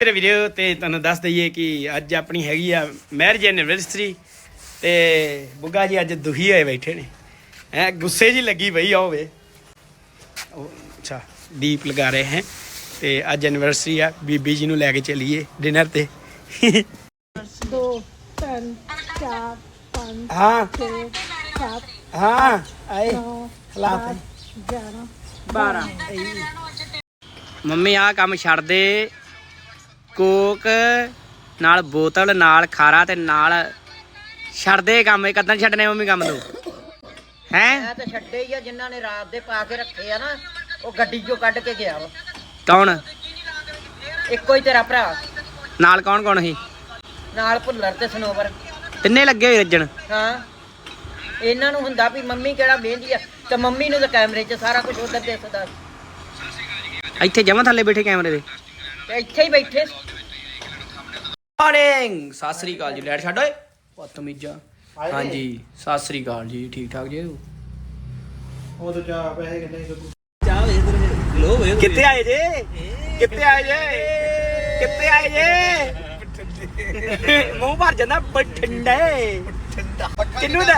ਮੇਰੇ ਵੀਡੀਓ ਤੇ ਤੁਹਾਨੂੰ ਦੱਸ ਦਈਏ ਕਿ ਅੱਜ ਆਪਣੀ ਹੈਗੀ ਆ ਮੈਰਿਜ ਐਨਵਰਸਰੀ ਤੇ ਬੁੱਗਾ ਜੀ ਅੱਜ ਦੁਖੀ ਹੋਏ ਬੈਠੇ ਨੇ। ਐ ਗੁੱਸੇ ਜੀ ਲੱਗੀ ਪਈ ਆ ਹੋਵੇ ਅੱਛਾ ਦੀਪ ਲਗਾ ਰਹੇ ਹੈ ਤੇ ਅੱਜ ਐਨਵਰਸਰੀ ਆ ਬੀਬੀ ਜੀ ਨੂੰ ਲੈ ਕੇ ਚੱਲੀਏ ਡਿਨਰ ਤੇ। ਦੋ ਤਿੰਨ ਚਾਰ ਪੰਜ ਹਾਂ। ਛੇ ਸੱਤ ਹਾਂ ਆਏ। ਦਸ, ਗਿਆਰਾਂ। 12 ਮੰਮੀ ਆ ਕੰਮ ਛੱਡ ਦੇ। ਕੋਕ ਨਾਲ ਬੋਤਲ ਨਾਲ ਖਾਰਾ ਤੇ ਨਾਲ ਛੱਡ ਦੇ ਕੰਮ ਇਹ ਕਦਾਂ ਨੀ ਛੱਡਨੇ ਮੰਮੀ ਕੰਮ ਤੂੰ ਹੈ? ਮੈਂ ਤਾਂ ਛੱਡੇ ਹੀ ਆ ਜਿਨ੍ਹਾਂ ਨੇ ਰਾਤ ਦੇ ਪਾ ਕੇ ਰੱਖੇ ਆ ਨਾ ਉਹ ਗੱਡੀ ਚੋਂ ਕੱਢ ਕੇ ਗਿਆ ਵਾ। ਕੌਣ? ਇੱਕੋ ਹੀ ਤੇਰਾ ਭਰਾ। ਨਾਲ ਕੌਣ ਕੌਣ ਸੀ? ਨਾਲ ਭੁੱਲਰ ਤੇ ਸਨੋਵਰ। ਤਿੰਨੇ ਲੱਗੇ ਹੋਏ ਰੱਜਣ? ਹਾਂ। ਇਹਨਾਂ ਨੂੰ ਹੁੰਦਾ ਵੀ ਮੰਮੀ ਕਿਹੜਾ ਬਹਿੰਦੀ ਆ ਤੇ ਮੰਮੀ ਨੂੰ ਤਾਂ ਕੈਮਰੇ 'ਚ ਸਾਰਾ ਕੁਝ ਉਧਰ ਦਿਸਦਾ। ਇੱਥੇ ਜਮਾਂ ਥੱਲੇ ਬੈਠੇ ਕੈਮਰੇ ਦੇ। ਤੇ ਇੱਥੇ ਹੀ ਬੈਠੇ। ਮਾਰਨਿੰਗ ਸਤਿ ਸ੍ਰੀ ਅਕਾਲ ਜੀ ਲੈਟ ਛੱਡ ਓਏ। ਬਦਤਮੀਜ਼ਾ ਹਾਂਜੀ ਸਤਿ ਸ੍ਰੀ ਅਕਾਲ ਜੀ ਠੀਕ ਠਾਕ ਜੀ? ਉਹ ਤਾਂ ਚਾਹ ਪੈਸੇ ਕਿੰਨੇ ਲੱਗੂ ਕਿੱਥੇ ਆਏ ਜੇ? ਕਿੱਥੇ ਆਏ ਜੇ? ਕਿੱਥੇ ਆਏ ਜੇ? ਮੂੰਹ ਭਰ ਜਾਂਦਾ ਬਠੰਡੇ। ਕਿੰਨੂ ਦਾ?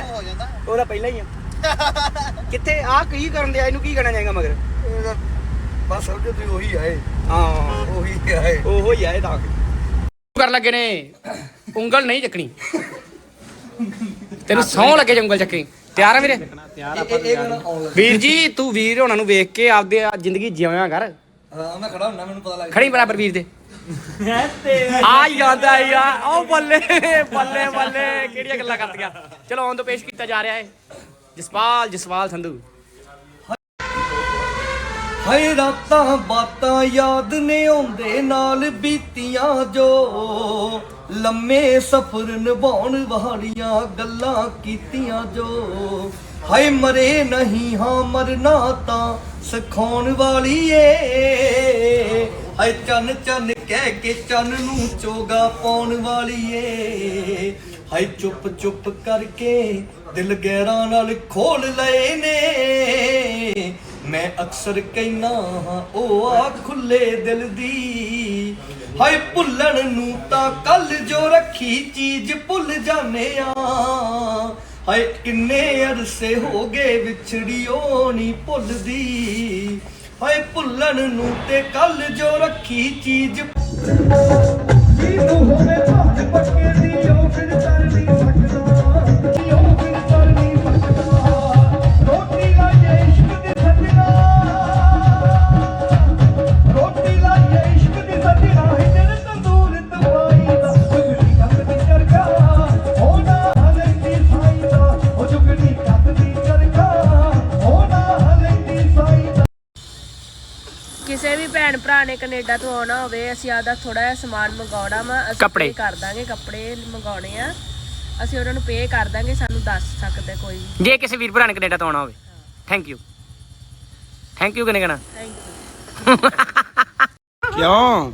ਉਹਦਾ ਪਹਿਲਾਂ ਹੀ ਆ। ਕਿੱਥੇ? ਆ ਕੀ ਕਰਨ ਦਿਆ? ਇਹਨੂੰ ਕੀ ਕਰਨਾ ਚਾਹੀਦਾ ਮਗਰ? ਬਸ ਸਮਝੋ ਤੁਸੀਂ ਉਹੀ ਆਏ। ਹਾਂ। ਉਹੀ ਆਏ। ਉਹੋ ਹੀ ਆਏ ਤਾਂ ਕਰ ਲੱਗੇ ਨੇ। ਉਂਗਲ ਨਹੀਂ ਚੱਕਣੀ। ਤੈਨੂੰ ਸੌਂ ਲੱਗੇ ਜੇ ਉਂਗਲ ਚੱਕੀ ਤਿਆਰ ਆ ਵੀਰੇ? ਵੀਰ ਜੀ ਤੂੰ ਵੀਰ ਹੋਣਾ ਨੂੰ ਵੇਖ ਕੇ ਆਪਦੇ ਆ ਜ਼ਿੰਦਗੀ ਜਿਉਇਆ ਕਰ। ਹਾਂ ਮੈਂ ਖੜਾ ਹੁੰਨਾ ਮੈਨੂੰ ਪਤਾ ਲੱਗ ਖੜੀ ਬਰਾਬਰ ਵੀਰ ਦੇ। ਆ ਜਾਂਦਾ ਯਾਰ ਉਹ ਬੱਲੇ ਬੱਲੇ ਬੱਲੇ। ਕਿਹੜੀਆਂ ਗੱਲਾਂ ਕਰਦੀਆਂ। ਚਲੋ ਆਉਣ ਤੋਂ ਪੇਸ਼ ਕੀਤਾ ਜਾ ਰਿਹਾ ਹੈ ਜਸਪਾਲ ਜਸਪਾਲ ਸੰਧੂ। ਹਾਏ ਰਾਤਾਂ ਬਾਤਾਂ ਯਾਦ ਨੇ ਆਉਂਦੇ ਨਾਲ ਬੀਤੀਆਂ ਜੋ। ਲੰਮੇ ਸਫ਼ਰ ਨਿਭਾਉਣ ਵਾਲੀਆਂ ਗੱਲਾਂ ਕੀਤੀਆਂ ਜੋ। ਹਾਏ ਮਰੇ ਨਹੀਂ ਹਾਂ ਮਰਨਾ ਤਾਂ ਸਿਖਾਉਣ ਵਾਲੀ ਏ। ਹਾਏ ਚੰਨ ਚੰਨ ਕਹਿ ਕੇ ਚੰਨ ਨੂੰ ਚੋਗਾ ਪਾਉਣ ਵਾਲੀ ਏ। ਹਾਏ ਚੁੱਪ ਚੁੱਪ ਕਰਕੇ ਦਿਲ ਗਹਿਰਾਂ ਨਾਲ ਖੋਲ ਲਏ ਨੇ। ਅਕਸਰ ਕਹਿਣਾ ਹਾਂ, ਉਹ ਆ ਖੁੱਲੇ ਦਿਲ ਦੀ। ਹਾਏ ਭੁੱਲਣ ਨੂੰ ਤਾਂ ਕੱਲ ਜੋ ਰੱਖੀ ਚੀਜ਼ ਭੁੱਲ ਜਾਣੇ ਆ। ਹਾਏ ਕਿੰਨੇ ਅਰਸੇ ਹੋ ਗਏ ਵਿਛੜੀ ਉਹ ਨਹੀਂ ਭੁੱਲਦੀ। ਹਾਏ ਭੁੱਲਣ ਨੂੰ ਤੇ ਕੱਲ ਜੋ ਰੱਖੀ ਚੀਜ਼। ਜਿਹਨੂੰ ਹੋਵੇ ਭਾਜ ਪੱਕੇ ਦੀ ਉਹ ਭੈਣ ਭਰਾ ਨੇ ਕੈਨੇਡਾ ਤੋਂ ਆਉਣਾ ਹੋਵੇ ਅਸੀਂ ਆਦਾ ਥੋੜਾ ਜਿਹਾ ਸਮਾਨ ਮੰਗਾਉਣਾ ਵਾ ਅਸੀਂ ਕੱਪੜੇ। pay ਕਰ ਦਾਂਗੇ ਕੱਪੜੇ ਮੰਗਾਉਣੇ ਆ। ਅਸੀਂ ਉਹਨਾਂ ਨੂੰ ਪੇ ਕਰ ਦਾਂਗੇ ਸਾਨੂੰ ਦੱਸ ਸਕਦੇ ਕੋਈ। ਵੀ ਜੇ ਕਿਸੇ ਵੀਰ ਭਰਾ ਨੇ ਕੈਨੇਡਾ ਤੋਂ ਆਉਣਾ ਹੋਵੇ। ਥੈਂਕ ਯੂ ਥੈਂਕ ਯੂ ਕਿਨੇ ਕਹਣਾ ਥੈਂਕ ਯੂ ਕਿਉਂ?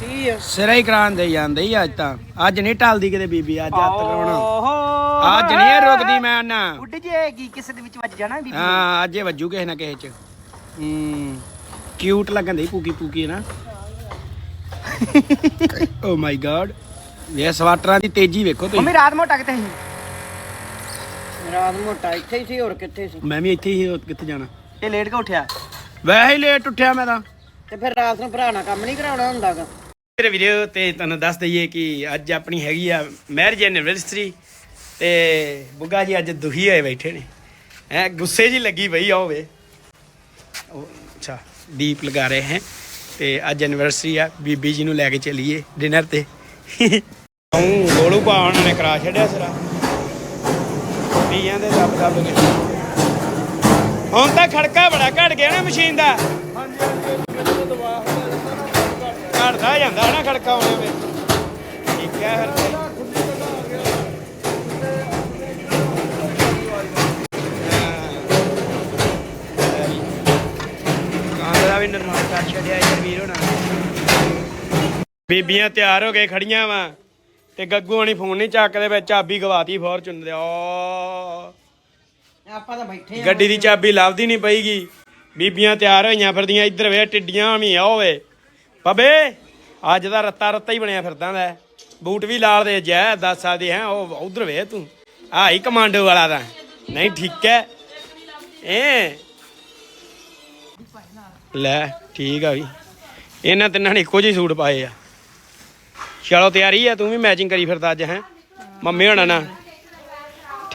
ਕੀ ਸਿਰਾ ਹੀ ਕਰਾਂ ਦੇ ਜਾਂਦੇ ਹੀ ਅੱਜ ਤਾਂ। ਅੱਜ ਨਹੀਂ ਟਲਦੀ ਕਿਤੇ ਬੀਬੀ ਅੱਜ ਹੱਥ ਲਾਉਣਾ। ਅੱਜ ਨਹੀਂ ਇਹ ਰੁਕਦੀ ਮੈਂ ਨਾ। ਉੱਡ ਜਾਏਗੀ ਕਿਸੇ ਦੇ ਵਿੱਚ ਵੱਜ ਜਾਣਾ ਵੀ ਹਾਂ ਅੱਜ ਇਹ ਵੱਜੂ ਕਿਸੇ ਨਾ ਕਿਸੇ ਚ। ਹੂੰ। ਕਿਊਟ ਲੱਗਣ ਦੀ ਪੂਕੀ ਪੂਕੀ ਨਾ। ਓ ਮਾਈ ਗॉड ਇਹ ਸਵਾਟਰਾਂ ਦੀ ਤੇਜ਼ੀ ਵੇਖੋ ਤੁਸੀਂ। ਰਾਤ ਮੋਟਾ ਕਿੱਥੇ ਸੀ? ਰਾਤ ਮੋਟਾ ਇੱਥੇ ਹੀ ਸੀ ਹੋਰ ਕਿੱਥੇ ਸੀ? ਮੈਂ ਵੀ ਇੱਥੇ ਹੀ ਹੋਰ ਕਿੱਥੇ ਜਾਣਾ। ਇਹ ਲੇਟ ਕੇ ਉੱਠਿਆ? ਵੈਸੇ ਹੀ ਲੇਟ ਉੱਠਿਆ ਮੈਂ ਤਾਂ। ਤੇ ਫਿਰ ਰਾਤ ਨੂੰ ਭਰਾ ਨਾਲ ਕੰਮ ਨਹੀਂ ਕਰਾਉਣਾ ਹੁੰਦਾਗਾ ਮੇਰੇ ਵੀਡੀਓ ਤੇ ਤੁਹਾਨੂੰ ਦੱਸ ਦਈਏ ਕਿ ਅੱਜ ਆਪਣੀ ਹੈਗੀ ਆ ਮੈਰਿਜ ਐਨਵਰਸਰੀ ਤੇ ਬੁੱਗਾ ਜੀ ਅੱਜ ਦੁਖੀ ਹੋਏ ਬੈਠੇ ਨੇ। ਐ ਗੁੱਸੇ ਜੀ ਲੱਗੀ ਪਈ ਆ ਹੋਵੇ ਉਹ ਅੱਛਾ ਦੀਪ ਲਗਾ ਰਹੇ ਤੇ ਅੱਜ ਐਨਵਰਸਰੀ ਆ, ਬੀਬੀ ਜੀ ਨੂੰ ਲੈ ਕੇ ਚੱਲੀਏ ਡਿਨਰ ਤੇ। ਹੂੰ, ਗੋਲੂ ਭਾਣ ਨੇ ਕਰਾ ਛੱਡਿਆ ਸਿਰਾ। ਪੀਆਂ ਦੇ ਦੱਬ ਦੱਬ ਕੇ। ਹੁਣ ਤਾਂ ਖੜਕਾ ਬੜਾ ਘਟ ਗਿਆ ਨਾ ਮਸ਼ੀਨ ਦਾ। ਘਟਦਾ ਜਾਂਦਾ ਨਾ ਖੜਕਾ ਉਹਨੇ ਵਿੱਚ। ਠੀਕ ਹੈ ਫਿਰ। ਕਰ ਛੱਡਿਆ ਯਾਰ ਵੀਰ ਹੋਣਾ ਬੀਬੀਆਂ ਤਿਆਰ ਹੋ ਕੇ ਖੜੀਆਂ ਵਾ ਤੇ ਗੱਗੂ ਹਣੀ ਫੋਨ ਨਹੀਂ ਚੱਕਦੇ ਵਿੱਚ ਚਾਬੀ ਗਵਾਤੀ ਫੋਰਚੂਨ ਦੇ ਓ ਆਪਾਂ ਤਾਂ ਬੈਠੇ ਗੱਡੀ ਦੀ ਚਾਬੀ ਲੱਭਦੀ ਨਹੀਂ ਪਈਗੀ। ਬੀਬੀਆਂ ਤਿਆਰ ਹੋਈਆਂ ਫਿਰਦੀਆਂ ਇੱਧਰ ਵੇ ਟਿੱਡੀਆਂ ਵੀ ਆ ਹੋਵੇ ਬੱਬੇ ਅੱਜ ਦਾ ਰੱਤਾ ਰੱਤਾ ਹੀ ਬਣਿਆ ਫਿਰਦਾ ਦਾ ਬੂਟ ਵੀ ਲਾਲ ਦੇ ਜੈ 10 ਸਾਲ ਦੀ ਹੈ ਉਹ ਉਧਰ ਵੇ ਤੂੰ। ਆ ਹੀ ਕਮਾਂਡੋ ਵਾਲਾ ਦਾ ਨਹੀਂ ਠੀਕ ਹੈ। ਏ ਲੈ, ਠੀਕ ਆ ਵੀ। ਇਹਨਾਂ ਤਿੰਨਾਂ ਨੇ ਇੱਕੋ ਜਿਹੇ ਸੂਟ ਪਾਏ ਆ। ਚਲੋ, ਤਿਆਰੀ ਆ, ਤੂੰ ਵੀ ਮੈਚਿੰਗ ਕਰੀ ਫਿਰਦਾ ਅੱਜ, ਹੈ। ਮੰਮੀ ਹੋਣਾ ਨਾ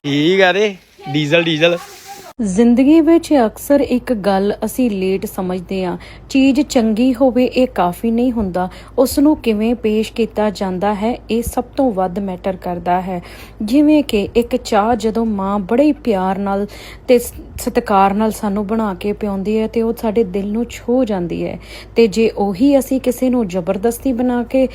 ਠੀਕ ਆ ਦੇ ਡੀਜ਼ਲ ਡੀਜ਼ਲ। ਜ਼ਿੰਦਗੀ ਵਿੱਚ ਅਕਸਰ ਇੱਕ ਗੱਲ ਅਸੀਂ ਲੇਟ ਸਮਝਦੇ ਹਾਂ। ਚੀਜ਼ ਚੰਗੀ ਹੋਵੇ ਇਹ ਕਾਫੀ ਨਹੀਂ ਹੁੰਦਾ। ਉਸ ਨੂੰ ਕਿਵੇਂ ਪੇਸ਼ ਕੀਤਾ ਜਾਂਦਾ ਹੈ, ਇਹ ਸਭ ਤੋਂ ਵੱਧ ਮੈਟਰ ਕਰਦਾ ਹੈ। ਜਿਵੇਂ ਕਿ ਇੱਕ ਚਾਹ ਜਦੋਂ ਮਾਂ ਬੜੇ ਪਿਆਰ ਨਾਲ ਤੇ ਸਤਿਕਾਰ ਨਾਲ ਸਾਨੂੰ ਬਣਾ ਕੇ ਪਿਆਉਂਦੀ ਹੈ ਤੇ ਉਹ ਸਾਡੇ ਦਿਲ ਨੂੰ ਛੂ ਜਾਂਦੀ ਹੈ। ਤੇ ਜੇ ਉਹੀ ਅਸੀਂ ਕਿਸੇ ਨੂੰ ਜ਼ਬਰਦਸਤੀ ਬਣਾ ਕੇ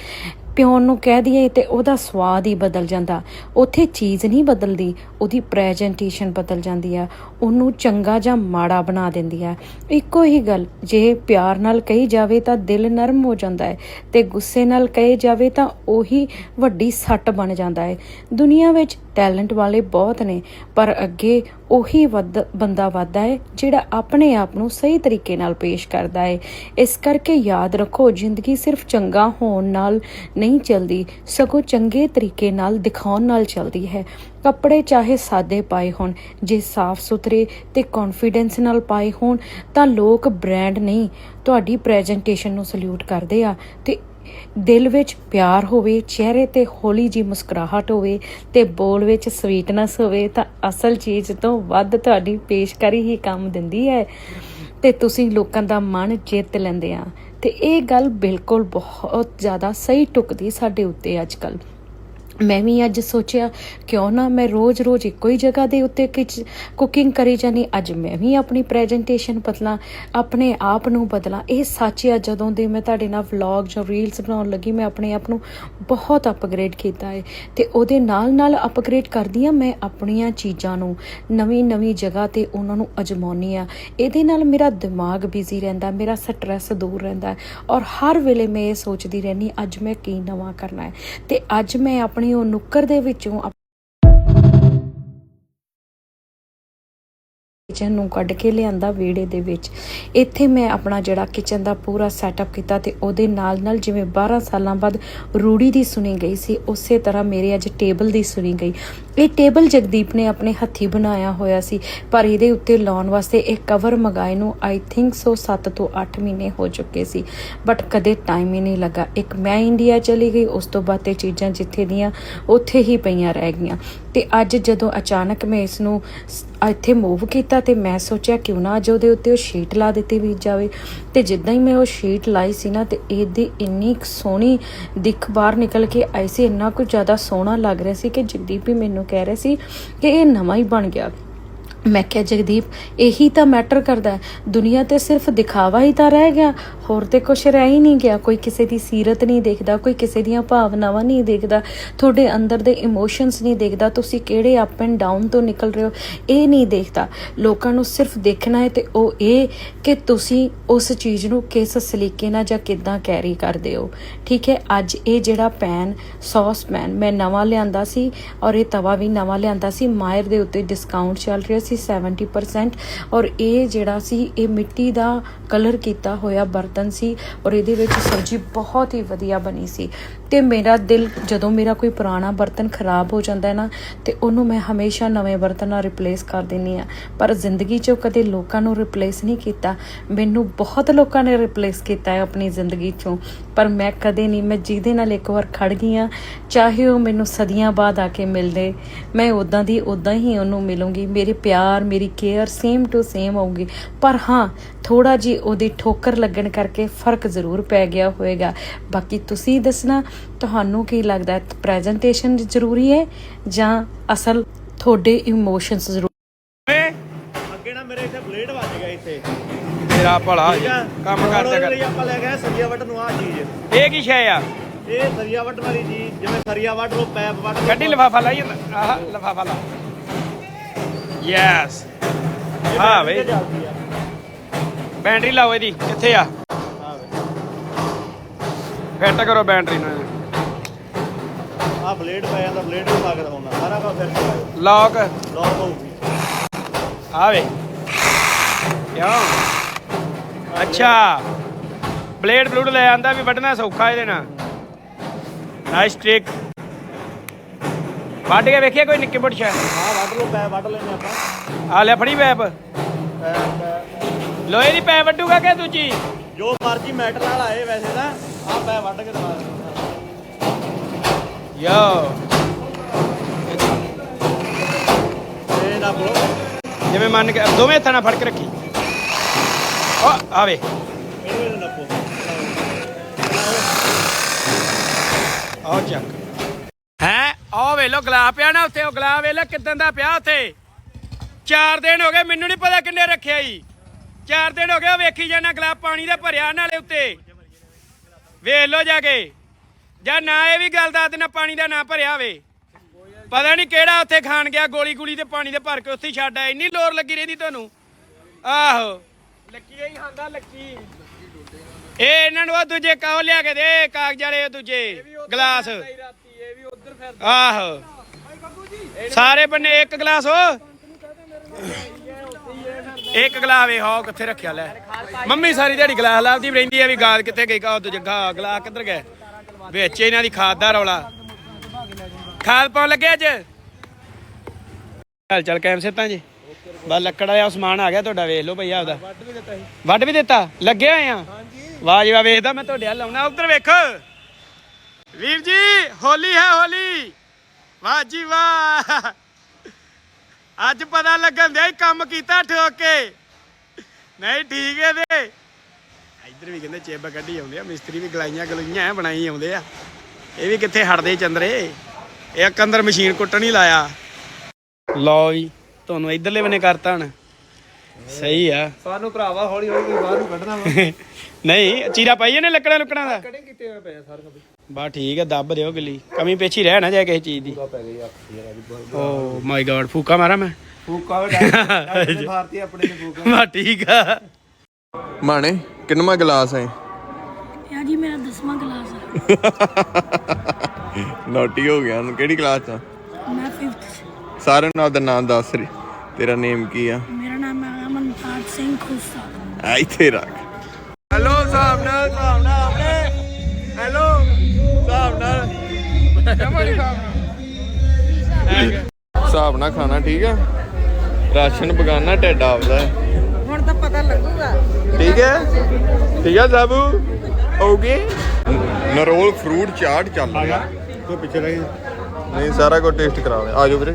ਪਿਉਣ ਨੂੰ ਕਹਿ ਦਈਏ ਤੇ ਉਹਦਾ ਸਵਾਦ ਹੀ ਬਦਲ ਜਾਂਦਾ। ਉੱਥੇ ਚੀਜ਼ ਨਹੀਂ ਬਦਲਦੀ, ਉਹਦੀ ਪ੍ਰੈਜੈਂਟੇਸ਼ਨ ਬਦਲ ਜਾਂਦੀ ਆ। ਉਹਨੂੰ ਚੰਗਾ ਜਾਂ ਮਾੜਾ ਬਣਾ ਦਿੰਦੀ ਆ। ਇੱਕੋ ਹੀ ਗੱਲ, ਜੇ ਪਿਆਰ ਨਾਲ ਕਹੀ ਜਾਵੇ ਤਾਂ ਦਿਲ ਨਰਮ ਹੋ ਜਾਂਦਾ ਹੈ ਤੇ ਗੁੱਸੇ ਨਾਲ ਕਹੇ ਜਾਵੇ ਤਾਂ ਉਹੀ ਵੱਡੀ ਸੱਟ ਬਣ ਜਾਂਦਾ ਹੈ। ਦੁਨੀਆ ਵਿੱਚ ਟੈਲੈਂਟ ਵਾਲੇ ਬਹੁਤ ਨੇ, ਪਰ ਅੱਗੇ ਉਹੀ ਬੰਦਾ ਵੱਧਦਾ ਹੈ ਜਿਹੜਾ ਆਪਣੇ ਆਪ ਨੂੰ ਸਹੀ ਤਰੀਕੇ ਨਾਲ ਪੇਸ਼ ਕਰਦਾ ਹੈ ਇਸ ਕਰਕੇ ਯਾਦ ਰੱਖੋ, ਜ਼ਿੰਦਗੀ ਸਿਰਫ ਚੰਗਾ ਹੋਣ ਨਾਲ ਨਹੀਂ ਚੱਲਦੀ, ਸਗੋਂ ਚੰਗੇ ਤਰੀਕੇ ਨਾਲ ਦਿਖਾਉਣ ਨਾਲ ਚੱਲਦੀ ਹੈ। ਕੱਪੜੇ ਚਾਹੇ ਸਾਦੇ ਪਾਏ ਹੋਣ, ਜੇ ਸਾਫ਼ ਸੁਥਰੇ ਤੇ ਕੌਨਫੀਡੈਂਸ ਨਾਲ ਪਾਏ ਹੋਣ, ਤਾਂ ਲੋਕ ਬ੍ਰਾਂਡ ਨਹੀਂ, ਤੁਹਾਡੀ ਪ੍ਰੈਜੈਂਟੇਸ਼ਨ ਨੂੰ ਸਲੂਟ ਕਰਦੇ ਆ ਤੇ ਦਿਲ ਵਿੱਚ ਪਿਆਰ ਹੋਵੇ, ਚਿਹਰੇ ਤੇ ਹੌਲੀ ਜੀ ਮੁਸਕਰਾਹਟ ਹੋਵੇ ਤੇ ਬੋਲ ਵਿੱਚ ਸਵੀਟਨੈਸ ਹੋਵੇ, ਤਾਂ ਅਸਲ ਚੀਜ਼ ਤੋਂ ਵੱਧ ਤੁਹਾਡੀ ਪੇਸ਼ਕਾਰੀ ਹੀ ਕੰਮ ਦਿੰਦੀ ਹੈ। ਤੇ ਤੁਸੀਂ ਲੋਕਾਂ ਦਾ ਮਨ ਜਿੱਤ ਲੈਂਦੇ ਆ। ਤੇ ਇਹ ਗੱਲ ਬਿਲਕੁਲ ਬਹੁਤ ਜ਼ਿਆਦਾ ਸਹੀ ਟੁਕਦੀ ਸਾਡੇ ਉੱਤੇ ਅੱਜ ਕੱਲ੍ਹ ਮੈਂ ਵੀ ਅੱਜ ਸੋਚਿਆ, ਕਿਉਂ ਨਾ ਮੈਂ ਰੋਜ਼-ਰੋਜ਼ ਇੱਕੋ ਹੀ ਜਗ੍ਹਾ ਦੇ ਉੱਤੇ ਕੁਕਿੰਗ ਕਰੀ ਜਾਨੀ, ਅੱਜ ਮੈਂ ਵੀ ਆਪਣੀ ਪ੍ਰੈਜੈਂਟੇਸ਼ਨ ਬਦਲਾਂ, ਆਪਣੇ ਆਪ ਨੂੰ ਬਦਲਾਂ। ਇਹ ਸੱਚ ਆ, ਜਦੋਂ ਦੇ ਮੈਂ ਤੁਹਾਡੇ ਨਾਲ ਵਲੌਗ ਜਾਂ ਰੀਲਸ ਬਣਾਉਣ ਲੱਗੀ, ਮੈਂ ਆਪਣੇ ਆਪ ਨੂੰ ਬਹੁਤ ਅਪਗ੍ਰੇਡ ਕੀਤਾ ਹੈ ਤੇ ਉਹਦੇ ਨਾਲ-ਨਾਲ ਅਪਗ੍ਰੇਡ ਕਰਦੀ ਆ ਮੈਂ ਆਪਣੀਆਂ ਚੀਜ਼ਾਂ ਨੂੰ, ਨਵੀਂ-ਨਵੀਂ ਜਗ੍ਹਾ ਤੇ ਉਹਨਾਂ ਨੂੰ ਅਜਮਾਉਣੀ ਆ। ਇਹਦੇ ਨਾਲ ਮੇਰਾ ਦਿਮਾਗ ਬਿਜ਼ੀ ਰਹਿੰਦਾ, ਮੇਰਾ ਸਟ੍ਰੈਸ ਦੂਰ ਰਹਿੰਦਾ। ਔਰ ਹਰ ਵੇਲੇ ਮੈਂ ਇਹ ਸੋਚਦੀ ਰਹਿੰਦੀ, ਅੱਜ ਮੈਂ ਕੀ ਨਵਾਂ ਕਰਨਾ ਹੈ ਤੇ ਅੱਜ ਮੈਂ ਆਪਣੀ ਉਹ ਨੁੱਕਰ ਦੇ ਵਿੱਚੋਂ ਕਿਚਨ ਨੂੰ ਕੱਢ ਕੇ ਲਿਆਂਦਾ ਵਿਹੜੇ ਦੇ ਵਿੱਚ। ਇੱਥੇ ਮੈਂ ਆਪਣਾ ਜਿਹੜਾ ਕਿਚਨ ਦਾ ਪੂਰਾ ਸੈਟਅਪ ਕੀਤਾ ਤੇ ਉਹਦੇ ਨਾਲ ਨਾਲ ਜਿਵੇਂ 12 ਸਾਲਾਂ ਬਾਅਦ ਰੂੜੀ ਦੀ ਸੁਣੀ ਗਈ ਸੀ, ਉਸੇ ਤਰ੍ਹਾਂ ਮੇਰੇ ਅੱਜ ਟੇਬਲ ਦੀ ਸੁਣੀ ਗਈ। ਇਹ ਟੇਬਲ ਜਗਦੀਪ ਨੇ ਆਪਣੇ ਹੱਥੀ ਬਣਾਇਆ ਹੋਇਆ ਸੀ, ਪਰ ਇਹਦੇ ਉੱਤੇ ਲਾਉਣ ਵਾਸਤੇ ਇਹ ਕਵਰ ਮਗਾਏ ਨੂੰ ਆਈ ਥਿੰਕ ਸੋ 7 ਤੋਂ 8 ਮਹੀਨੇ ਹੋ ਚੁੱਕੇ ਸੀ। ਬਟ ਕਦੇ ਟਾਈਮ ਹੀ ਨਹੀਂ ਲੱਗਾ। ਇੱਕ ਮੈਂ ਇੰਡੀਆ ਚਲੀ ਗਈ, ਉਸ ਤੋਂ ਬਾਅਦ ਤੇ ਚੀਜ਼ਾਂ ਜਿੱਥੇ ਦੀਆਂ, ਉੱਥੇ ਹੀ ਪਈਆਂ ਰਹਿ ਗਈਆਂ। ਤੇ ਅੱਜ ਜਦੋਂ ਅਚਾਨਕ ਮੈਂ ਇਸ ਨੂੰ ਇੱਥੇ ਮੂਵ ਕੀਤਾ ਤੇ ਮੈਂ ਸੋਚਿਆ ਕਿਉਂ ਨਾ ਅੱਜ ਉਹਦੇ ਉੱਤੇ ਉਹ ਸ਼ੀਟ ਲਾ ਦਿੱਤੀ ਵੀ ਜਾਵੇ। ਤੇ ਜਿੱਦਾਂ ਹੀ ਮੈਂ ਉਹ ਸ਼ੀਟ ਲਾਈ ਸੀ ਨਾ, ਤੇ ਇਹਦੀ ਇੰਨੀ ਸੋਹਣੀ ਦਿੱਖ ਬਾਹਰ ਨਿਕਲ ਕੇ ਆਈ ਸੀ, ਇੰਨਾ ਕੁ ਜ਼ਿਆਦਾ ਸੋਹਣਾ ਲੱਗ ਰਿਹਾ ਸੀ ਕਿ ਜਗਦੀਪ ਵੀ ਮੈਨੂੰ ਕਹਿ ਰਿਹਾ ਸੀ ਕਿ ਇਹ ਨਵਾਂ ਹੀ ਬਣ ਗਿਆ। ਮੈਂ ਕਿਹਾ, ਜਗਦੀਪ, ਇਹੀ ਤਾਂ ਮੈਟਰ ਕਰਦਾ ਹੈ। ਦੁਨੀਆ ਤੇ ਸਿਰਫ ਦਿਖਾਵਾ ਹੀ ਤਾਂ ਰਹਿ ਗਿਆ। ਹੋਰ ਤੇ ਕੁਝ ਰਹਿ ਹੀ ਨਹੀਂ ਗਿਆ। ਕੋਈ ਕਿਸੇ ਦੀ ਸੀਰਤ ਨਹੀਂ ਦੇਖਦਾ, ਕੋਈ ਕਿਸੇ ਦੀਆਂ ਭਾਵਨਾਵਾਂ ਨਹੀਂ ਦੇਖਦਾ, ਤੁਹਾਡੇ ਅੰਦਰ ਦੇ ਇਮੋਸ਼ਨਸ ਨਹੀਂ ਦੇਖਦਾ, ਤੁਸੀਂ ਕਿਹੜੇ ਅਪ ਐਂਡ ਡਾਊਨ ਤੋਂ ਨਿਕਲ ਰਹੇ ਹੋ? ਇਹ ਨਹੀਂ ਦੇਖਦਾ। ਲੋਕਾਂ ਨੂੰ ਸਿਰਫ ਦੇਖਣਾ ਹੈ ਤੇ ਉਹ ਇਹ ਕਿ ਤੁਸੀਂ ਉਸ ਚੀਜ਼ ਨੂੰ ਕਿਸ ਸਲੀਕੇ ਨਾਲ ਜਾਂ ਕਿੱਦਾਂ ਕੈਰੀ ਕਰਦੇ ਹੋ। ਠੀਕ ਹੈ, ਅੱਜ ਇਹ ਜਿਹੜਾ ਪੈਨ ਸੌਸ ਪੈਨ ਮੈਂ ਨਵਾਂ ਲਿਆਂਦਾ ਸੀ ਔਰ ਇਹ ਤਵਾ ਵੀ ਨਵਾਂ ਲਿਆਂਦਾ ਸੀ। ਮਾਇਰ ਦੇ ਉੱਤੇ ਡਿਸਕਾਊਂਟ ਚੱਲ ਰਿਹਾ ਸੀ। 70% ਔਰ ਇਹ ਜਿਹੜਾ ਸੀ, ਇਹ ਮਿੱਟੀ ਦਾ ਕਲਰ ਕੀਤਾ ਹੋਇਆ ਬਰਤਨ ਸੀ ਔਰ ਇਹਦੇ ਵਿੱਚ ਸਬਜ਼ੀ ਬਹੁਤ ਹੀ ਵਧੀਆ ਬਣੀ ਸੀ। ਤੇ ਮੇਰਾ ਦਿਲ ਜਦੋਂ ਮੇਰਾ ਕੋਈ ਪੁਰਾਣਾ ਬਰਤਨ ਖਰਾਬ ਹੋ ਜਾਂਦਾ ਹੈ ਨਾ, ਤੇ ਉਹਨੂੰ ਮੈਂ ਹਮੇਸ਼ਾ ਨਵੇਂ ਬਰਤਨ ਨਾਲ ਰਿਪਲੇਸ ਕਰ ਦਿੰਨੀ ਆ ਪਰ ਜ਼ਿੰਦਗੀ 'ਚੋਂ ਕਦੇ ਲੋਕਾਂ ਨੂੰ ਰਿਪਲੇਸ ਨਹੀਂ ਕੀਤਾ। ਮੈਨੂੰ ਬਹੁਤ ਲੋਕਾਂ ਨੇ ਰਿਪਲੇਸ ਕੀਤਾ ਹੈ ਆਪਣੀ ਜ਼ਿੰਦਗੀ 'ਚੋਂ। ਪਰ ਮੈਂ ਕਦੇ ਨਹੀਂ, ਮੈਂ ਜਿਹਦੇ ਨਾਲ ਇੱਕ ਵਾਰ ਖੜ ਗਈ ਆ ਚਾਹੇ ਉਹ ਮੈਨੂੰ ਸਦੀਆਂ ਬਾਅਦ ਆ ਕੇ ਮਿਲਦੇ ਮੈਂ ਉਦਾਂ ਦੀ ਉਦਾਂ ਹੀ ਉਹਨੂੰ ਮਿਲੂੰਗੀ। ਮੇਰੇ ਪਿਆਰ, ਮੇਰੀ ਕੇਅਰ ਸੇਮ ਟੂ ਸੇਮ ਹੋਊਗੀ। ਪਰ ਹਾਂ ਥੋੜਾ ਜੀ ਉਹਦੀ ਠੋਕਰ ਲੱਗਣ ਕਰਕੇ ਫ਼ਰਕ ਜ਼ਰੂਰ ਪੈ ਗਿਆ ਹੋਵੇਗਾ ਬਾਕੀ ਤੁਸੀਂ ਦੱਸਣਾ ਤੁਹਾਨੂੰ ਕੀ ਲੱਗਦਾ ਹੈ? ਪ੍ਰੈਜੈਂਟੇਸ਼ਨ ਜ਼ਰੂਰੀ ਹੈ ਜਾਂ ਅਸਲ ਤੁਹਾਡੇ ਇਮੋਸ਼ਨਸ ਜ਼ਰੂਰੀ? ਅੱਗੇ ਨਾ ਮੇਰੇ ਇੱਥੇ ਬਲੇਡ ਵੱਜ ਗਿਆ ਇੱਥੇ। ਤੇਰਾ ਭਲਾ ਠੀਕ ਆ? ਕੰਮ ਹੁਣ ਕਰਦਾ ਉਹਦੇ ਕਰ। ਲਈ ਆਪਾਂ ਲੈ ਗਏ ਸਰੀਆ ਵੱਟ ਨੂੰ ਆ ਚੀਜ਼। ਇਹ ਕੀ ਸ਼ੈ ਆ? ਇਹ ਸਰੀਆ ਵੱਟ ਵਾਲੀ ਚੀਜ਼ ਜਿਵੇਂ ਸਰੀਆ ਵੱਟ ਲੋ ਪੈਪ ਵੱਟ ਲਓ। ਗੱਡੀ ਲਫਾਫਾ ਲਾਈ ਜਾਂਦਾ ਆਹ ਲਫਾਫਾ ਲਾ। ਯੈਸ ਇਹ ਹਾਂ ਬਈ ਤੇ ਚੱਲਦੀ ਆ। ਬੈਟਰੀ ਲਾਓ ਇਹਦੀ ਕਿੱਥੇ ਆ? ਹਾਂ ਬਈ ਫਿੱਟ ਕਰੋ ਬੈਟਰੀ ਨੂੰ। ਆ ਬਲੇਡ ਪੈ ਜਾਂਦਾ ਬਲੇਡ ਨੂੰ ਲਾ ਕੇ ਦਿਖਾਉਣਾ ਸਾਰਾ ਕੰਮ ਫਿਰ ਚਲਾਇਓ ਲੌਕ ਲੌਕ ਹੋਊਗੀ। ਆਵੇ ਕਿਉਂ? ਅੱਛਾ। ਬਲੇਡ ਬਲੂਡ ਲੈ ਆਂਦਾ ਵੀ ਵੱਢਣਾ ਸੌਖਾ ਇਹਦੇ ਨਾਲ। ਨਾਈਸ ਟ੍ਰਿਕ ਵੱਢ ਕੇ ਵੇਖਿਆ ਕੋਈ ਨਿੱਕੇ ਮੋਟੇ ਸ਼ਾਇਦ। ਆਹ ਵੱਢ ਲਓ ਪੈ ਵੱਢ ਲੈਣੇ ਆਪਾਂ। ਆ ਲੈ ਫੜੀ ਪੈਪ। ਪੈ- ਪੈ- ਲੋਹੇ ਦੀ ਪੈਪ ਵੱਢੂਗਾ ਕਿ ਦੂਜੀ? ਜੋ ਮਰਜ਼ੀ ਮੈਟਲ ਵਾਲਾ ਆਏ ਵੈਸੇ ਨਾ ਆਹ ਪੈ ਵੱਢ ਕੇ ਦਵਾ ਦੇ ਯੋ ਇਹ ਨਾ ਬੋਲੋ ਜਿਵੇਂ ਮੰਨ ਕੇ ਦੋਵੇਂ ਹੱਥਾਂ ਨਾਲ ਫੜ ਕੇ ਰੱਖੀ। ਓ ਆਵੇ ਇਹਨੂੰ ਇਹਨੂੰ ਨੱਪੋ ਆਓ ਚੱਕ। ਹੈ? ਆਹ ਵੇਖ ਲੋ ਗਲਾ ਪਿਆ ਨਾ ਉੱਥੇ। ਉਹ ਗਲਾ ਵੇਖ ਲੋ ਕਿਦਾਂ ਦਾ ਪਿਆ ਉੱਥੇ। ਚਾਰ ਦਿਨ ਹੋ ਗਏ ਮੈਨੂੰ ਨਹੀਂ ਪਤਾ ਕਿੰਨੇ ਰੱਖਿਆ ਈ। ਚਾਰ ਦਿਨ ਹੋ ਗਏ ਉਹ ਵੇਖੀ ਜਾਣਾ ਗਲਾ ਪਾਣੀ ਦਾ ਭਰਿਆ ਨਾਲੇ ਉੱਤੇ। ਵੇਖ ਲੋ ਜਾ ਕੇ। ਜਾਂ ਨਾ ਇਹ ਵੀ ਗੱਲ ਦੱਸ ਦੇਣਾ ਪਾਣੀ ਦਾ ਨਾ ਭਰਿਆ ਹੋਵੇ। ਪਤਾ ਨਹੀਂ ਕਿਹੜਾ ਉੱਥੇ ਖਾਣ ਗਿਆ ਗੋਲੀ ਗੋਲੀ ਤੇ ਪਾਣੀ ਦੇ ਭਰ ਕੇ ਉੱਥੇ ਛੱਡ ਆਇਆ। ਇੰਨੀ ਲੋਰ ਲੱਗੀ ਰਹਿੰਦੀ ਤੁਹਾਨੂੰ? ਆਹੋ। ਲੱਕੀ ਹੀ ਖਾਂਦਾ ਲੱਕੀ। ਇਹ ਇਹਨਾਂ ਨੂੰ ਉਹ ਦੂਜੇ ਕਾਹ ਲਿਆ ਕੇ ਦੇ ਕਾਗਜ਼ ਵਾਲੇ ਦੂਜੇ ਗਲਾਸ। ਆਹੋ। ਸਾਰੇ ਬੰਨੇ ਇੱਕ ਗਲਾਸ ਹੋ। ਇੱਕ ਗਲਾਸ ਵੇ ਹੋ ਕਿੱਥੇ ਰੱਖਿਆ ਲੈ। ਮੰਮੀ ਸਾਰੀ ਦਿਹਾੜੀ ਗਲਾਸ ਲਾਉਂਦੀ ਰਹਿੰਦੀ ਆ ਵੀ ਗਾਦ ਕਿੱਥੇ ਗਈ ਕਾ ਦੂਜੇ ਗਾ ਗਲਾਸ ਕਿੱਧਰ ਗਏ? ਵਿੱਚ ਇਹਨਾਂ ਦੀ ਖਾਦ ਦਾ ਰੌਲਾ। ਖਾਦ ਪਾਉਣ ਲੱਗੇ ਅੱਜ? ਚੱਲ ਚੱਲ, ਕੈਮ ਸੇਤਾਂ ਜੀ। ਬਸ ਲੱਕੜ ਵਾਲਾ ਸਮਾਨ ਆ ਗਿਆ ਤੁਹਾਡਾ, ਵੇਖ ਲਓ ਭਈਆ ਆਪਦਾ। ਵੱਢ ਵੀ ਦਿੱਤਾ, ਲੱਗੇ ਹੋਏ ਆ? ਵਾਹ ਜੀ ਵਾਹ, ਵੇਖਦਾ ਮੈਂ ਤੁਹਾਡੇ ਹੱਲ ਲਾਉਣਾ ਉਧਰ ਵੇਖੋ। ਵੀਰ ਜੀ, ਹੋਲੀ ਹੈ ਹੋਲੀ। ਵਾਹ ਜੀ ਵਾਹ। ਅੱਜ ਪਤਾ ਲੱਗਣ ਦਿਆ ਕੰਮ ਕੀਤਾ ਠੋਕੇ। ਨਹੀਂ, ਠੀਕ ਹੈ ਤੇ। ਇੱਧਰ ਵੀ ਕਹਿੰਦੇ ਚਿੱਬ ਕੱਢੀ ਆਉਂਦੇ ਆ ਮਿਸਤਰੀ ਵੀ ਗਲਾਈਆਂ ਗਲੂਈਆਂ ਐਂ ਬਣਾਈ ਆਉਂਦੇ ਆ। ਇਹ ਵੀ ਕਿੱਥੇ ਹਟਦੇ ਚੰਦਰੇ? ਇਹ ਇੱਕ ਅੰਦਰ ਮਸ਼ੀਨ ਕੁੱਟਣ ਹੀ ਲਾਇਆ। ਲਓ ਜੀ ਤੁਹਾਨੂੰ ਇਧਰਲੇ ਬਨੇ ਕਰਤਾ ਹਣ। ਸਹੀ ਆ। ਸਾਨੂੰ ਭਰਾਵਾ ਹੌਲੀ ਹੌਲੀ ਬਾਹਰ ਨੂੰ ਕੱਢਣਾ ਵਾ। ਨਹੀਂ ਚੀਰਾ ਪਾਈਏ ਨੇ ਲੱਕੜਾਂ ਲੁਕੜਾਂ ਦਾ? ਕੜੇ ਕਿਤੇ ਹੋਏ ਪਏ ਆ ਸਾਰੇ ਕਬੀ ਬਾ ਠੀਕ ਹੈ ਦੱਬ ਦਿਓ ਗਿੱਲੀ। ਕਮੀ ਪੇਛੀ ਰਹਿ ਨਾ ਜਾਏ ਕਿਸੇ ਚੀਜ਼ ਦੀ। ਓ ਮਾਈ ਗॉड ਫੂਕਾ ਮਾਰਾਂ ਮੈਂ? ਫੂਕਾ ਵੇ ਡਾਕਟਰ ਭਾਰਤੀ ਆਪਣੇ ਨੇ ਫੂਕਾ। ਬਾ ਠੀਕ ਆ। ਮਾਣੇ ਕਿੰਨਵਾਂ ਗਲਾਸ ਹੈ? ਯਾ ਜੀ ਮੇਰਾ 10ਵਾਂ ਕਲਾਸ ਹੈ ਨੋਟੀ ਹੋ ਗਿਆ ਹੁਣ ਕਿਹੜੀ ਕਲਾਸ ਚ ਆ? ਮੈਂ 5th ਸਾਰਿਆਂ ਨੂੰ ਆਪਦਾ ਨਾਮ ਦੱਸ ਰਹੀ ਤੇਰਾ ਨੇਮ ਕੀ ਆ? ਮੇਰਾ ਨਾਮ ਹੈ ਅਮਨਤਾਜ ਸਿੰਘ ਖੁਸਾ ਆ ਇੱਥੇ ਰੱਖ। ਹੈਲੋ ਹਿਸਾਬ ਨਾਲ ਹਿਸਾਬ ਨਾਲ ਆਪਣੇ। ਹੈਲੋ ਹਿਸਾਬ ਨਾਲ। ਹਿਸਾਬ ਨਾਲ। ਖਾਣਾ ਠੀਕ ਆ? ਰਾਸ਼ਨ ਬਗਾਨਾ ਢਿੱਡ ਆਪਦਾ। ਹੈ ਹੁਣ ਤਾਂ ਪਤਾ ਲੱਗੂਗਾ। ਠੀਕ ਹੈ? ਠੀਕ ਹੈ ਸਾਬੂ? ਹੋਗੇ ਨਰੋਲ ਫਰੂਟ ਚਾਟ ਚੱਲ ਰਿਹਾ। ਕੋਈ ਪਿੱਛੇ ਰਹਿ। ਨਹੀਂ ਸਾਰਾ ਕੁਝ ਟੇਸਟ ਕਰਾ ਲਿਆ ਆਜੋ ਵੀਰੇ।